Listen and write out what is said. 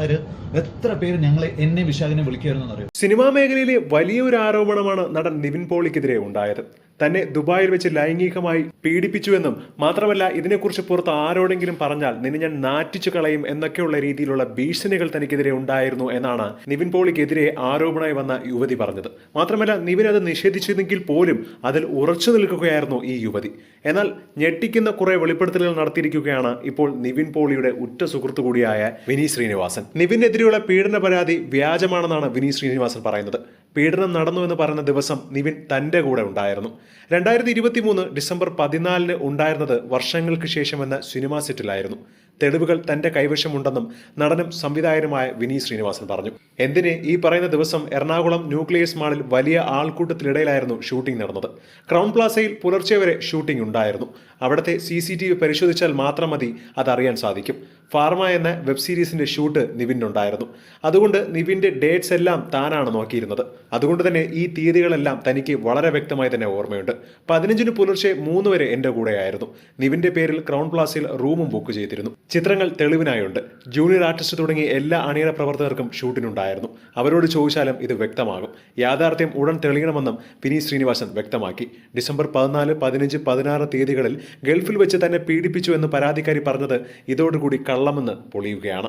ആൾക്കാർ എത്ര പേര് ഞങ്ങളെ എന്നെ വിശാഖിനെ വിളിക്കുമായിരുന്നു അറിയോ സിനിമാ മേഖലയിലെ വലിയൊരു ആരോപണമാണ് നടൻ നിവിൻ പോളിക്കെതിരെ ഉണ്ടായത്. തന്നെ ദുബായിൽ വെച്ച് ലൈംഗികമായി പീഡിപ്പിച്ചുവെന്നും മാത്രമല്ല ഇതിനെക്കുറിച്ച് പുറത്ത് ആരോടെങ്കിലും പറഞ്ഞാൽ നിന്നെ ഞാൻ നാറ്റിച്ചു കളയും എന്നൊക്കെയുള്ള രീതിയിലുള്ള ഭീഷണികൾ തനിക്കെതിരെ ഉണ്ടായിരുന്നു എന്നാണ് നിവിൻ പോളിക്കെതിരെ ആരോപണമായി വന്ന യുവതി പറഞ്ഞത്. മാത്രമല്ല നിവിൻ അത് നിഷേധിച്ചിരുന്നെങ്കിൽ പോലും അതിൽ ഉറച്ചു നിൽക്കുകയായിരുന്നു ഈ യുവതി. എന്നാൽ ഞെട്ടിക്കുന്ന കുറെ വെളിപ്പെടുത്തലുകൾ നടത്തിയിരിക്കുകയാണ് ഇപ്പോൾ നിവിൻ പോളിയുടെ ഉറ്റ സുഹൃത്തു കൂടിയായ വിനി ശ്രീനിവാസൻ. നിവിനെതിരെയുള്ള പീഡന പരാതി വ്യാജമാണെന്നാണ് വിനി ശ്രീനിവാസൻ പറയുന്നത്. പീഡനം നടന്നു എന്ന് പറഞ്ഞ ദിവസം നിവിൻ തന്റെ കൂടെ ഉണ്ടായിരുന്നു. രണ്ടായിരത്തി ഇരുപത്തി മൂന്ന് ഡിസംബർ പതിനാലിന് ഉണ്ടായിരുന്നത് വർഷങ്ങൾക്ക് ശേഷം എന്ന സിനിമാ സെറ്റിലായിരുന്നു. തെളിവുകൾ തന്റെ കൈവശമുണ്ടെന്നും നടനും സംവിധായകനുമായ വിനീ ശ്രീനിവാസൻ പറഞ്ഞു. എന്തിന് ഈ പറയുന്ന ദിവസം എറണാകുളം ന്യൂക്ലിയസ് മാളിൽ വലിയ ആൾക്കൂട്ടത്തിനിടയിലായിരുന്നു ഷൂട്ടിംഗ് നടന്നത്. ക്രൗൺ പ്ലാസയിൽ പുലർച്ചെ വരെ ഷൂട്ടിംഗ് ഉണ്ടായിരുന്നു. അവിടുത്തെ സി സി ടി വി പരിശോധിച്ചാൽ മാത്രം മതി അതറിയാൻ സാധിക്കും. ഫാർമ എന്ന വെബ് സീരീസിന്റെ ഷൂട്ട് നിവിൻ ഉണ്ടായിരുന്നു അതുകൊണ്ട് നിവിന്റെ ഡേറ്റ്സ് എല്ലാം താനാണ് നോക്കിയിരുന്നത്. അതുകൊണ്ട് തന്നെ ഈ തീയതികളെല്ലാം തനിക്ക് വളരെ വ്യക്തമായി തന്നെ ഓർമ്മയുണ്ട്. പതിനഞ്ചിന് പുലർച്ചെ മൂന്ന് വരെ എന്റെ കൂടെയായിരുന്നു. നിവിന്റെ പേരിൽ ക്രൗൺ പ്ലാസിൽ റൂമും ബുക്ക് ചെയ്തിരുന്നു. ചിത്രങ്ങൾ തെളിവിനായുണ്ട്. ജൂനിയർ ആർട്ടിസ്റ്റ് തുടങ്ങി എല്ലാ അണിയറ പ്രവർത്തകർക്കും ഷൂട്ടിനുണ്ടായിരുന്നു. അവരോട് ചോദിച്ചാലും ഇത് വ്യക്തമാകും. യാഥാർത്ഥ്യം ഉടൻ തെളിയണമെന്നും വിനീത് ശ്രീനിവാസൻ വ്യക്തമാക്കി. ഡിസംബർ പതിനാല് പതിനഞ്ച് പതിനാറ് തീയതികളിൽ ഗൾഫിൽ വെച്ച് തന്നെ പീഡിപ്പിച്ചു എന്ന് പരാതിക്കാരി പറഞ്ഞത് ഇതോടുകൂടി കള്ളമെന്ന് പൊളിയുകയാണ്.